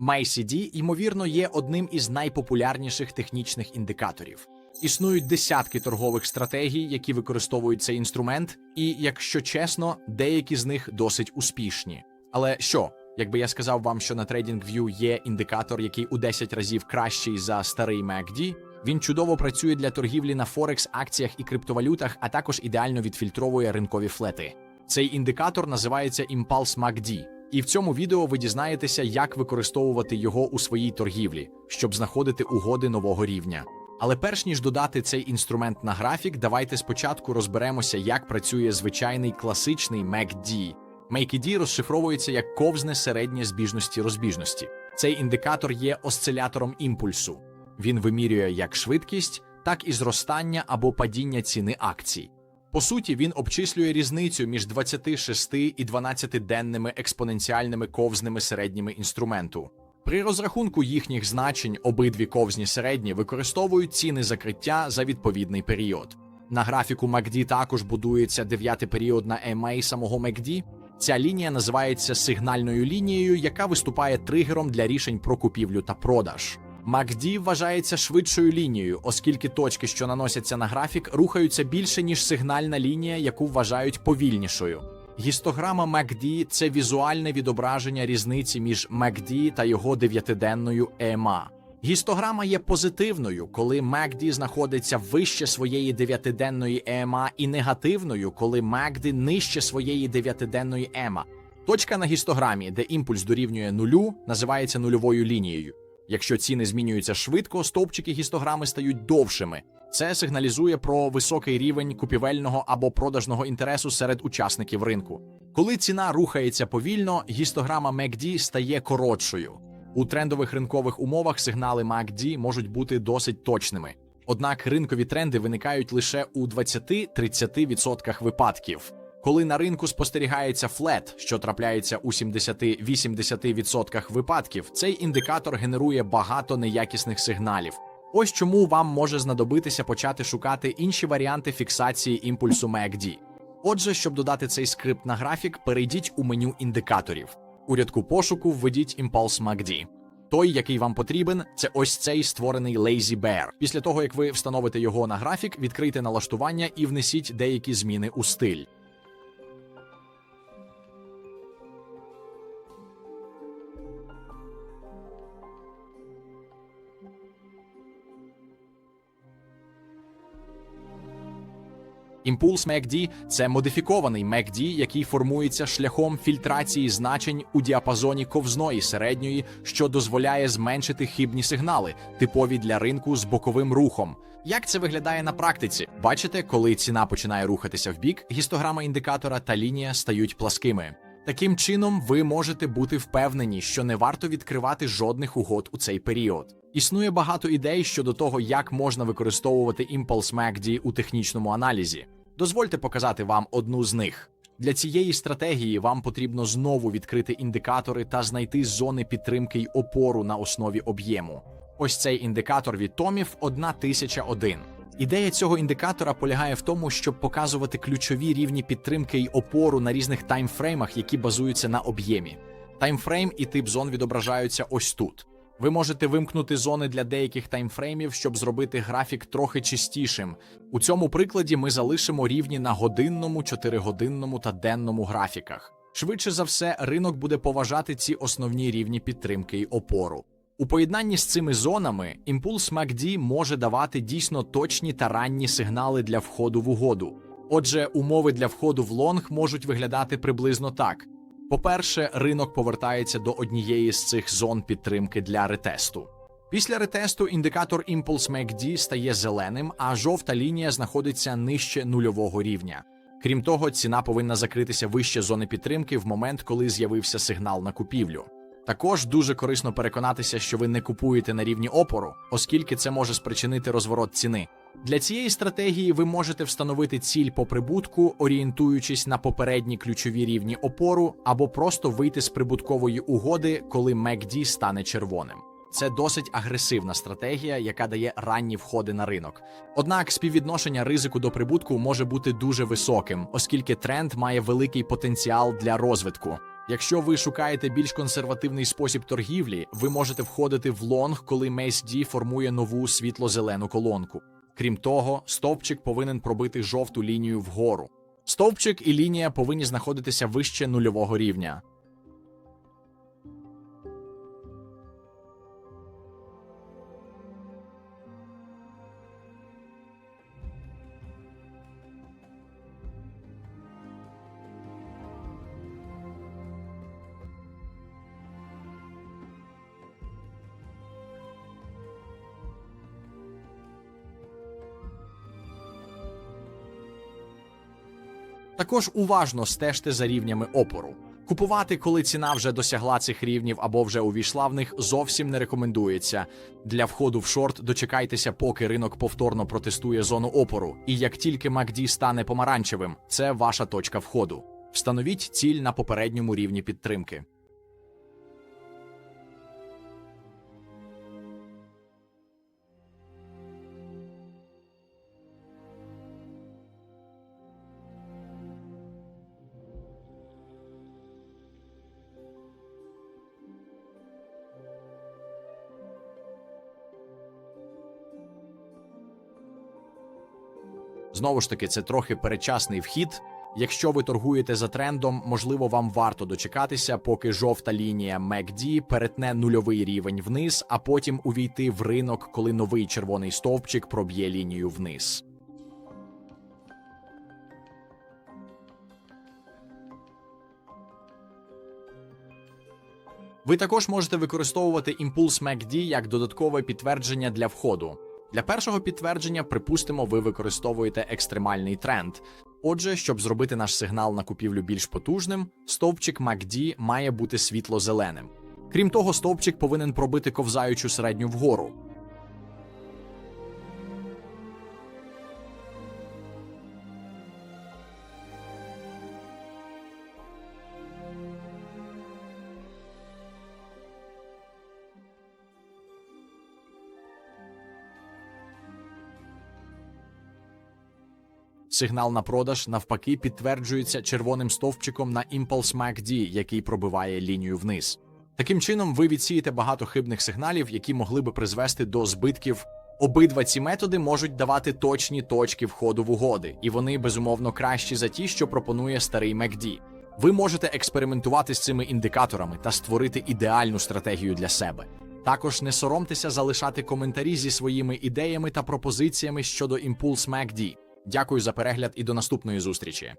MACD, ймовірно, є одним із найпопулярніших технічних індикаторів. Існують десятки торгових стратегій, які використовують цей інструмент, і, якщо чесно, деякі з них досить успішні. Але що, якби я сказав вам, що на TradingView є індикатор, який у 10 разів кращий за старий MACD, він чудово працює для торгівлі на Форекс, акціях і криптовалютах, а також ідеально відфільтровує ринкові флети. Цей індикатор називається Impulse MACD. І в цьому відео ви дізнаєтеся, як використовувати його у своїй торгівлі, щоб знаходити угоди нового рівня. Але перш ніж додати цей інструмент на графік, давайте спочатку розберемося, як працює звичайний класичний MACD. MACD розшифровується як ковзне середнє збіжності розбіжності. Цей індикатор є осцилятором імпульсу. Він вимірює як швидкість, так і зростання або падіння ціни акцій. По суті, він обчислює різницю між 26 і 12-денними експоненціальними ковзними середніми інструменту. При розрахунку їхніх значень обидві ковзні середні використовують ціни закриття за відповідний період. На графіку MACD також будується дев'ятий період на EMA самого MACD. Ця лінія називається сигнальною лінією, яка виступає тригером для рішень про купівлю та продаж. MACD вважається швидшою лінією, оскільки точки, що наносяться на графік, рухаються більше, ніж сигнальна лінія, яку вважають повільнішою. Гістограма MACD – це візуальне відображення різниці між MACD та його дев'ятиденною EMA. Гістограма є позитивною, коли MACD знаходиться вище своєї дев'ятиденної EMA, і негативною, коли MACD нижче своєї дев'ятиденної EMA. Точка на гістограмі, де імпульс дорівнює нулю, називається нульовою лінією. Якщо ціни змінюються швидко, стовпчики гістограми стають довшими. Це сигналізує про високий рівень купівельного або продажного інтересу серед учасників ринку. Коли ціна рухається повільно, гістограма MACD стає коротшою. У трендових ринкових умовах сигнали MACD можуть бути досить точними. Однак ринкові тренди виникають лише у 20-30% випадків. Коли на ринку спостерігається флет, що трапляється у 70-80% випадків, цей індикатор генерує багато неякісних сигналів. Ось чому вам може знадобитися почати шукати інші варіанти фіксації імпульсу MACD. Отже, щоб додати цей скрипт на графік, перейдіть у меню індикаторів. У рядку пошуку введіть Impulse MACD. Той, який вам потрібен, це ось цей створений Lazy Bear. Після того, як ви встановите його на графік, відкрийте налаштування і внесіть деякі зміни у стиль. Імпульс MACD – це модифікований MACD, який формується шляхом фільтрації значень у діапазоні ковзної середньої, що дозволяє зменшити хибні сигнали, типові для ринку з боковим рухом. Як це виглядає на практиці? Бачите, коли ціна починає рухатися вбік, гістограма індикатора та лінія стають пласкими. Таким чином, ви можете бути впевнені, що не варто відкривати жодних угод у цей період. Існує багато ідей щодо того, як можна використовувати Impulse MACD у технічному аналізі. Дозвольте показати вам одну з них. Для цієї стратегії вам потрібно знову відкрити індикатори та знайти зони підтримки й опору на основі об'єму. Ось цей індикатор від Томів 1001. Ідея цього індикатора полягає в тому, щоб показувати ключові рівні підтримки й опору на різних таймфреймах, які базуються на об'ємі. Таймфрейм і тип зон відображаються ось тут. Ви можете вимкнути зони для деяких таймфреймів, щоб зробити графік трохи чистішим. У цьому прикладі ми залишимо рівні на годинному, чотиригодинному та денному графіках. Швидше за все, ринок буде поважати ці основні рівні підтримки й опору. У поєднанні з цими зонами імпульс MACD може давати дійсно точні та ранні сигнали для входу в угоду. Отже, умови для входу в лонг можуть виглядати приблизно так. По-перше, ринок повертається до однієї з цих зон підтримки для ретесту. Після ретесту індикатор Impulse MACD стає зеленим, а жовта лінія знаходиться нижче нульового рівня. Крім того, ціна повинна закритися вище зони підтримки в момент, коли з'явився сигнал на купівлю. Також дуже корисно переконатися, що ви не купуєте на рівні опору, оскільки це може спричинити розворот ціни. Для цієї стратегії ви можете встановити ціль по прибутку, орієнтуючись на попередні ключові рівні опору, або просто вийти з прибуткової угоди, коли MACD стане червоним. Це досить агресивна стратегія, яка дає ранні входи на ринок. Однак співвідношення ризику до прибутку може бути дуже високим, оскільки тренд має великий потенціал для розвитку. Якщо ви шукаєте більш консервативний спосіб торгівлі, ви можете входити в лонг, коли MACD формує нову світло-зелену колонку. Крім того, стовпчик повинен пробити жовту лінію вгору. Стовпчик і лінія повинні знаходитися вище нульового рівня. Також уважно стежте за рівнями опору. Купувати, коли ціна вже досягла цих рівнів або вже увійшла в них, зовсім не рекомендується. Для входу в шорт дочекайтеся, поки ринок повторно протестує зону опору. І як тільки MACD стане помаранчевим, це ваша точка входу. Встановіть ціль на попередньому рівні підтримки. Знову ж таки, це трохи перечасний вхід. Якщо ви торгуєте за трендом, можливо, вам варто дочекатися, поки жовта лінія MACD перетне нульовий рівень вниз, а потім увійти в ринок, коли новий червоний стовпчик проб'є лінію вниз. Ви також можете використовувати імпульс MACD як додаткове підтвердження для входу. Для першого підтвердження, припустимо, ви використовуєте екстремальний тренд. Отже, щоб зробити наш сигнал на купівлю більш потужним, стовпчик MACD має бути світло-зеленим. Крім того, стовпчик повинен пробити ковзаючу середню вгору. Сигнал на продаж навпаки підтверджується червоним стовпчиком на Impulse MACD, який пробиває лінію вниз. Таким чином, ви відсієте багато хибних сигналів, які могли би призвести до збитків. Обидва ці методи можуть давати точні точки входу в угоди, і вони безумовно кращі за ті, що пропонує старий MACD. Ви можете експериментувати з цими індикаторами та створити ідеальну стратегію для себе. Також не соромтеся залишати коментарі зі своїми ідеями та пропозиціями щодо Impulse MACD. Дякую за перегляд і до наступної зустрічі.